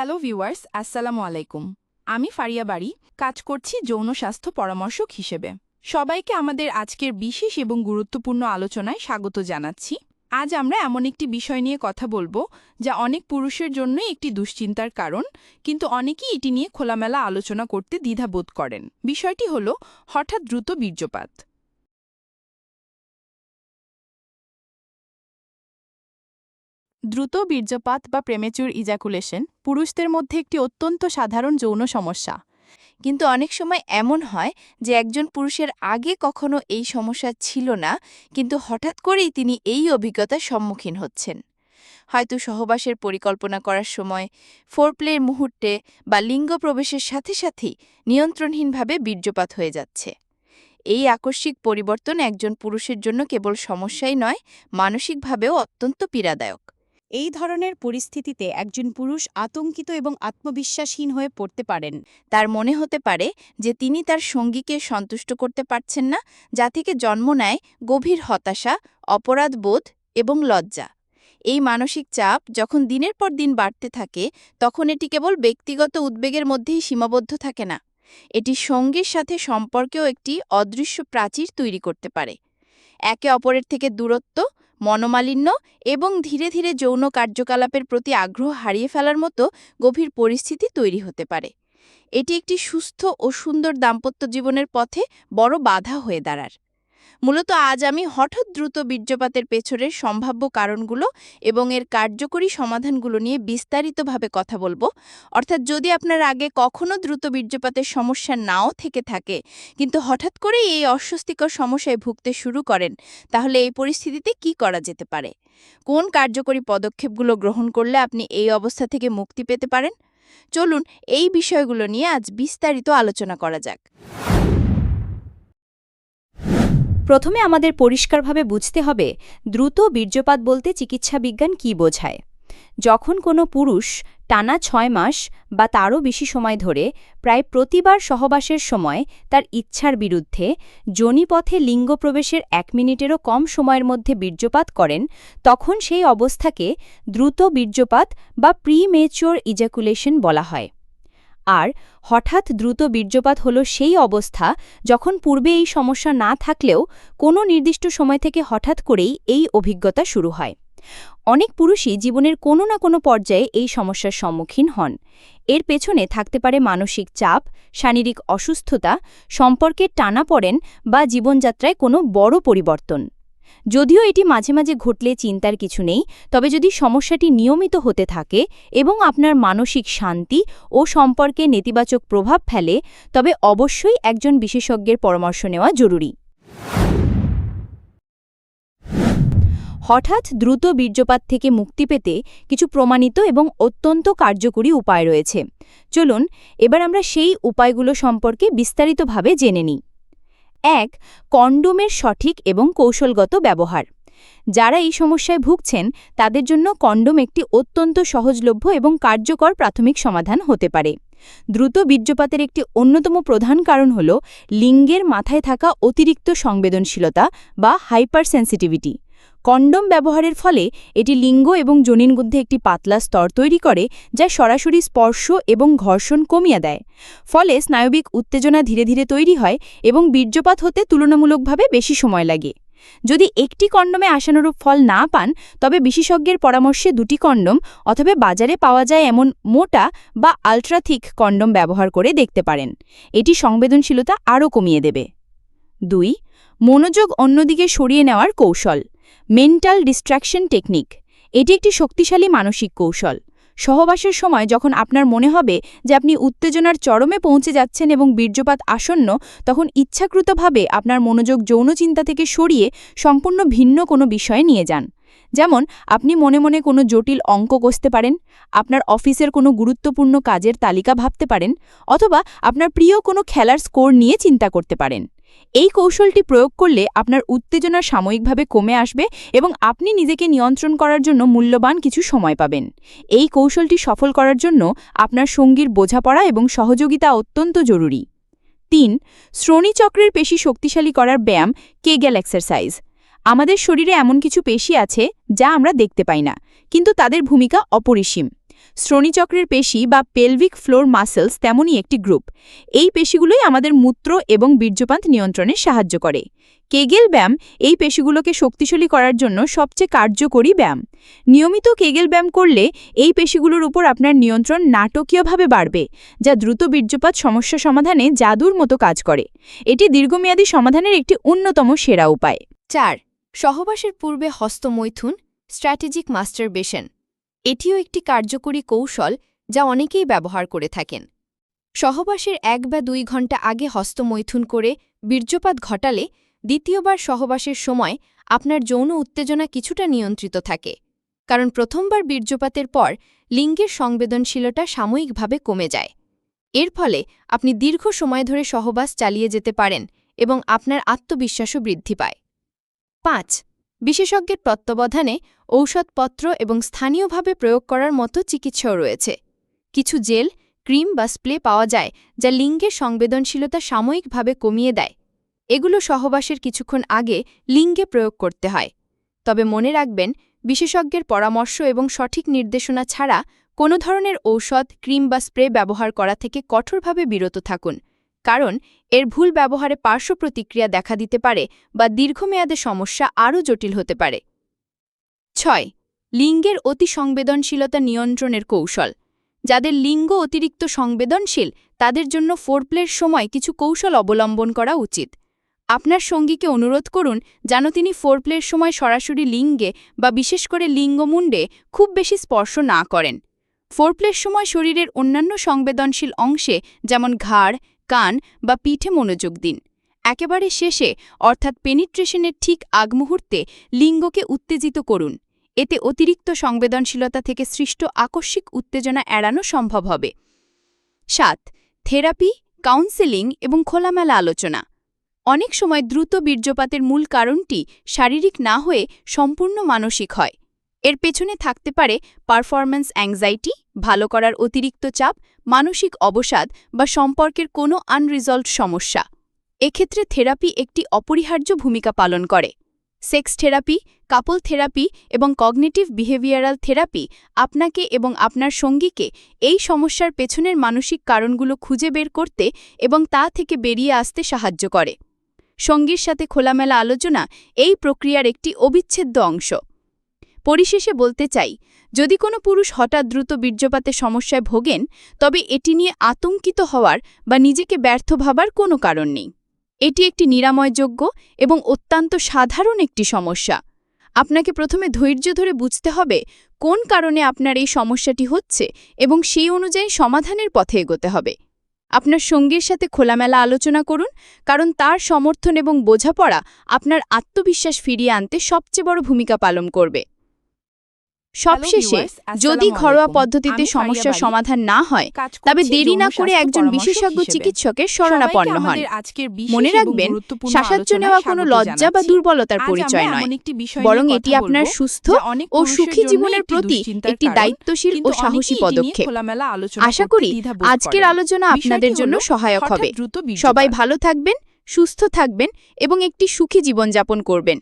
Hello viewers, আসসালামু আলাইকুম। আমি ফারিয়া বাড়ি, কাজ করছি যৌন স্বাস্থ্য পরামর্শক হিসেবে। সবাইকে আমাদের আজকের বিশেষ এবং গুরুত্বপূর্ণ আলোচনায় স্বাগত জানাচ্ছি। আজ আমরা এমন একটি বিষয় নিয়ে কথা বলব, যা অনেক পুরুষের জন্যই একটি দুশ্চিন্তার কারণ, কিন্তু অনেকেই এটি নিয়ে খোলামেলা আলোচনা করতে দ্বিধাবোধ করেন। বিষয়টি হল, হঠাৎ দ্রুত বীর্যপাত। দ্রুত বীর্যপাত বা প্রেমেচুর ইজাকুলেশন পুরুষদের মধ্যে একটি অত্যন্ত সাধারণ যৌন সমস্যা। কিন্তু অনেক সময় এমন হয় যে একজন পুরুষের আগে কখনো এই সমস্যা ছিল না, কিন্তু হঠাৎ করেই তিনি এই অভিজ্ঞতার সম্মুখীন হচ্ছেন। হয়তো সহবাসের পরিকল্পনা করার সময় ফোরপ্লের মুহূর্তে বা লিঙ্গ প্রবেশের সাথে সাথেই নিয়ন্ত্রণহীনভাবে বীর্যপাত হয়ে যাচ্ছে। এই আকস্মিক পরিবর্তন একজন পুরুষের জন্য কেবল সমস্যাই নয়, মানসিকভাবেও অত্যন্ত পীড়াদায়ক। এই ধরনের পরিস্থিতিতে একজন পুরুষ আতঙ্কিত এবং আত্মবিশ্বাসহীন হয়ে পড়তে পারেন। তার মনে হতে পারে যে তিনি তার সঙ্গীকে সন্তুষ্ট করতে পারছেন না, যা থেকে জন্ম নেয় গভীর হতাশা অপরাধবোধ এবং লজ্জা। এই মানসিক চাপ যখন দিনের পর দিন বাড়তে থাকে, তখন এটি কেবল ব্যক্তিগত উদ্বেগের মধ্যেই সীমাবদ্ধ থাকে না। এটি সঙ্গীর সাথে সম্পর্কেও একটি অদৃশ্য প্রাচীর তৈরি করতে পারে। একে অপরের থেকে দূরত্ব মনোমালিন্য এবং ধীরে ধীরে যৌন কার্যকলাপের প্রতি আগ্রহ হারিয়ে ফেলার মতো গভীর পরিস্থিতি তৈরি হতে পারে। এটি একটি সুস্থ ও সুন্দর দাম্পত্য জীবনের পথে বড় বাধা হয়ে দাঁড়ার মূলত আজ আমি হঠাৎ দ্রুত বীর্যপাতের পেছনের সম্ভাব্য কারণগুলো এবং এর কার্যকরী সমাধানগুলো নিয়ে বিস্তারিতভাবে কথা বলব। অর্থাৎ যদি আপনার আগে কখনো দ্রুত বীর্যপাতের সমস্যা নাও থেকে থাকে, কিন্তু হঠাৎ করেই এই অস্বস্তিকর সমস্যায় ভুগতে শুরু করেন, তাহলে এই পরিস্থিতিতে কি করা যেতে পারে? কোন কার্যকরী পদক্ষেপগুলো গ্রহণ করলে আপনি এই অবস্থা থেকে মুক্তি পেতে পারেন? চলুন এই বিষয়গুলো নিয়ে আজ বিস্তারিত আলোচনা করা যাক। প্রথমে আমাদের পরিষ্কারভাবে বুঝতে হবে, দ্রুত বীর্যপাত বলতে চিকিৎসা বিজ্ঞান কী বোঝায়। যখন কোনো পুরুষ টানা ছয় মাস বা তারও বেশি সময় ধরে প্রায় প্রতিবার সহবাসের সময় তার ইচ্ছার বিরুদ্ধে যোনিপথে লিঙ্গ প্রবেশের এক মিনিটেরও কম সময়ের মধ্যে বীর্যপাত করেন, তখন সেই অবস্থাকে দ্রুত বীর্যপাত বা প্রিমেচিওর ইজাকুলেশন বলা হয়। আর হঠাৎ দ্রুত বীর্যপাত হল সেই অবস্থা যখন পূর্বে এই সমস্যা না থাকলেও কোনো নির্দিষ্ট সময় থেকে হঠাৎ করেই এই অভিজ্ঞতা শুরু হয়। অনেক পুরুষই জীবনের কোনো না কোনো পর্যায়ে এই সমস্যার সম্মুখীন হন। এর পেছনে থাকতে পারে মানসিক চাপ, শারীরিক অসুস্থতা সম্পর্কের টানাপড়েন বা জীবনযাত্রায় কোনো বড় পরিবর্তন। যদিও এটি মাঝে মাঝে ঘটলে চিন্তার কিছু নেই, তবে যদি সমস্যাটি নিয়মিত হতে থাকে এবং আপনার মানসিক শান্তি ও সম্পর্কে নেতিবাচক প্রভাব ফেলে, তবে অবশ্যই একজন বিশেষজ্ঞের পরামর্শ নেওয়া জরুরি। হঠাৎ দ্রুত বীর্যপাত থেকে মুক্তি পেতে কিছু প্রমাণিত এবং অত্যন্ত কার্যকরী উপায় রয়েছে। চলুন, এবার আমরা সেই উপায়গুলো সম্পর্কে বিস্তারিতভাবে জেনে নিই। এক, কন্ডোমের সঠিক এবং কৌশলগত ব্যবহার। যারা এই সমস্যায় ভুগছেন, তাদের জন্য কন্ডোম একটি অত্যন্ত সহজলভ্য এবং কার্যকর প্রাথমিক সমাধান হতে পারে। দ্রুত বীর্যপাতের একটি অন্যতম প্রধান কারণ হল, লিঙ্গের মাথায় থাকা অতিরিক্ত সংবেদনশীলতা বা হাইপার সেন্সিটিভিটি কন্ডম ব্যবহারের ফলে এটি লিঙ্গ এবং জনিন মধ্যে একটি পাতলা স্তর তৈরি করে, যা সরাসরি স্পর্শ এবং ঘর্ষণ কমিয়ে দেয়। ফলে স্নায়বিক উত্তেজনা ধীরে ধীরে তৈরি হয় এবং বীর্যপাত হতে তুলনামূলকভাবে বেশি সময় লাগে। যদি একটি কন্ডমে আশানুরূপ ফল না পান, তবে বিশেষজ্ঞের পরামর্শে দুটি কন্ডম অথবা বাজারে পাওয়া যায় এমন মোটা বা আলট্রাথিক কন্ডম ব্যবহার করে দেখতে পারেন। এটি সংবেদনশীলতা আরও কমিয়ে দেবে। দুই, মনোযোগ অন্যদিকে সরিয়ে নেওয়ার কৌশল। মেন্টাল ডিস্ট্র্যাকশন টেকনিক এটি একটি শক্তিশালী মানসিক কৌশল। সহবাসের সময় যখন আপনার মনে হবে যে আপনি উত্তেজনার চরমে পৌঁছে যাচ্ছেন এবং বীর্যপাত আসন্ন, তখন ইচ্ছাকৃতভাবে আপনার মনোযোগ যৌন চিন্তা থেকে সরিয়ে সম্পূর্ণ ভিন্ন কোনো বিষয়ে নিয়ে যান। যেমন, আপনি মনে মনে কোনো জটিল অঙ্ক কষতে পারেন, আপনার অফিসের কোনো গুরুত্বপূর্ণ কাজের তালিকা ভাবতে পারেন, অথবা আপনার প্রিয় কোনো খেলার স্কোর নিয়ে চিন্তা করতে পারেন। এই কৌশলটি প্রয়োগ করলে আপনার উত্তেজনা সাময়িকভাবে কমে আসবে এবং আপনি নিজেকে নিয়ন্ত্রণ করার জন্য মূল্যবান কিছু সময় পাবেন। এই কৌশলটি সফল করার জন্য আপনার সঙ্গীর বোঝাপড়া এবং সহযোগিতা অত্যন্ত জরুরি। তিন, শ্রোণীচক্রের পেশি শক্তিশালী করার ব্যায়াম কেগেল এক্সারসাইজ। আমাদের শরীরে এমন কিছু পেশি আছে যা আমরা দেখতে পাই না, কিন্তু তাদের ভূমিকা অপরিসীম। শ্রোণীচক্রের পেশি বা পেলভিক ফ্লোর মাসেলস তেমনই একটি গ্রুপ। এই পেশিগুলোই আমাদের মূত্র এবং বীর্যপাত নিয়ন্ত্রণে সাহায্য করে। কেগেল ব্যায়াম এই পেশিগুলোকে শক্তিশালী করার জন্য সবচেয়ে কার্যকরী ব্যায়াম। নিয়মিত কেগেল ব্যায়াম করলে এই পেশিগুলোর উপর আপনার নিয়ন্ত্রণ নাটকীয়ভাবে বাড়বে, যা দ্রুত বীর্যপাত সমস্যা সমাধানে জাদুর মতো কাজ করে। এটি দীর্ঘমেয়াদী সমাধানের একটি অন্যতম সেরা উপায়। চার, সহবাসের পূর্বে হস্তমৈথুন, স্ট্র্যাটেজিক মাস্টার মাস্টারবেশন। এটিও একটি কার্যকরী কৌশল যা অনেকেই ব্যবহার করে থাকেন। সহবাসের এক বা দুই ঘণ্টা আগে হস্তমৈথুন করে বীর্যপাত ঘটালে দ্বিতীয়বার সহবাসের সময় আপনার যৌন উত্তেজনা কিছুটা নিয়ন্ত্রিত থাকে, কারণ প্রথমবার বীর্যপাতের পর লিঙ্গের সংবেদনশীলতা সাময়িকভাবে কমে যায়। এর ফলে আপনি দীর্ঘ সময় ধরে সহবাস চালিয়ে যেতে পারেন এবং আপনার আত্মবিশ্বাসও বৃদ্ধি পায়। পাঁচ, বিশেষজ্ঞের তত্ত্বাবধানে ঔষধপত্র এবং স্থানীয়ভাবে প্রয়োগ করার মতো চিকিৎসাও রয়েছে। কিছু জেল, ক্রিম বা স্প্লে পাওয়া যায়, যা লিঙ্গের সংবেদনশীলতা সাময়িকভাবে কমিয়ে দেয়। এগুলো সহবাসের কিছুক্ষণ আগে লিঙ্গে প্রয়োগ করতে হয়। তবে মনে রাখবেন, বিশেষজ্ঞের পরামর্শ এবং সঠিক নির্দেশনা ছাড়া কোনো ধরনের ঔষধ, ক্রিম বা স্প্রে ব্যবহার করা থেকে কঠোরভাবে বিরত থাকুন। কারণ, এর ভুল ব্যবহারে পার্শ্ব প্রতিক্রিয়া দেখা দিতে পারে বা দীর্ঘমেয়াদে সমস্যা আরও জটিল হতে পারে। ছয়, লিঙ্গের অতি সংবেদনশীলতা নিয়ন্ত্রণের কৌশল। যাদের লিঙ্গ অতিরিক্ত সংবেদনশীল, তাদের জন্য ফোরপ্লের সময় কিছু কৌশল অবলম্বন করা উচিত। আপনার সঙ্গীকে অনুরোধ করুন যেন তিনি ফোরপ্লের সময় সরাসরি লিঙ্গে বা বিশেষ করে লিঙ্গমুণ্ডে খুব বেশি স্পর্শ না করেন। ফোরপ্লের সময় শরীরের অন্যান্য সংবেদনশীল অংশে যেমন ঘাড়, কান বা পিঠে মনোযোগ দিন। একেবারে শেষে, অর্থাৎ পেনিট্রেশনের ঠিক আগ মুহূর্তে লিঙ্গকে উত্তেজিত করুন। এতে অতিরিক্ত সংবেদনশীলতা থেকে সৃষ্ট আকস্মিক উত্তেজনা এড়ানো সম্ভব হবে। সাত, থেরাপি কাউন্সেলিং এবং খোলামেলা আলোচনা। অনেক সময় দ্রুত বীর্যপাতের মূল কারণটি শারীরিক না হয়ে সম্পূর্ণ মানসিক হয়। এর পেছনে থাকতে পারে পারফরম্যান্স অ্যাংজাইটি ভালো করার অতিরিক্ত চাপ, মানসিক অবসাদ বা সম্পর্কের কোনো আনরিজলভড সমস্যা। এক্ষেত্রে থেরাপি একটি অপরিহার্য ভূমিকা পালন করে। সেক্স থেরাপি, কাপল থেরাপি এবং কগনিটিভ বিহেভিয়ারাল থেরাপি আপনাকে এবং আপনার সঙ্গীকে এই সমস্যার পেছনের মানসিক কারণগুলো খুঁজে বের করতে এবং তা থেকে বেরিয়ে আসতে সাহায্য করে। সঙ্গীর সাথে খোলামেলা আলোচনা এই প্রক্রিয়ার একটি অবিচ্ছেদ্য অংশ। পরিশেষে বলতে চাই, যদি কোনো পুরুষ হঠাৎ দ্রুত বীর্যপাতে সমস্যায় ভোগেন, তবে এটি নিয়ে আতঙ্কিত হওয়ার বা নিজেকে ব্যর্থ ভাবার কোনো কারণ নেই। এটি একটি নিরাময়যোগ্য এবং অত্যন্ত সাধারণ একটি সমস্যা। আপনাকে প্রথমে ধৈর্য ধরে বুঝতে হবে কোন কারণে আপনার এই সমস্যাটি হচ্ছে এবং সেই অনুযায়ী সমাধানের পথে এগোতে হবে। আপনার সঙ্গীর সাথে খোলামেলা আলোচনা করুন, কারণ তার সমর্থন এবং বোঝাপড়া আপনার আত্মবিশ্বাস ফিরিয়ে আনতে সবচেয়ে বড় ভূমিকা পালন করবে। সবশেষে যদি ঘরোয়া পদ্ধতিতে সমস্যার সমাধান না হয় তবে দেরি না করে একজন বিশেষজ্ঞ চিকিৎসকের শরণাপন্ন হন। মনে রাখবেন সাহায্য নেওয়া কোনো লজ্জা বা দুর্বলতার পরিচয় নয় বরং এটি আপনার সুস্থ ও সুখী জীবনের প্রতি একটি দায়িত্বশীল ও সাহসী পদক্ষেপ। আশা করি আজকের আলোচনা আপনাদের জন্য সহায়ক হবে। সবাই ভালো থাকবেন সুস্থ থাকবেন এবং একটি সুখী জীবনযাপন করবেন।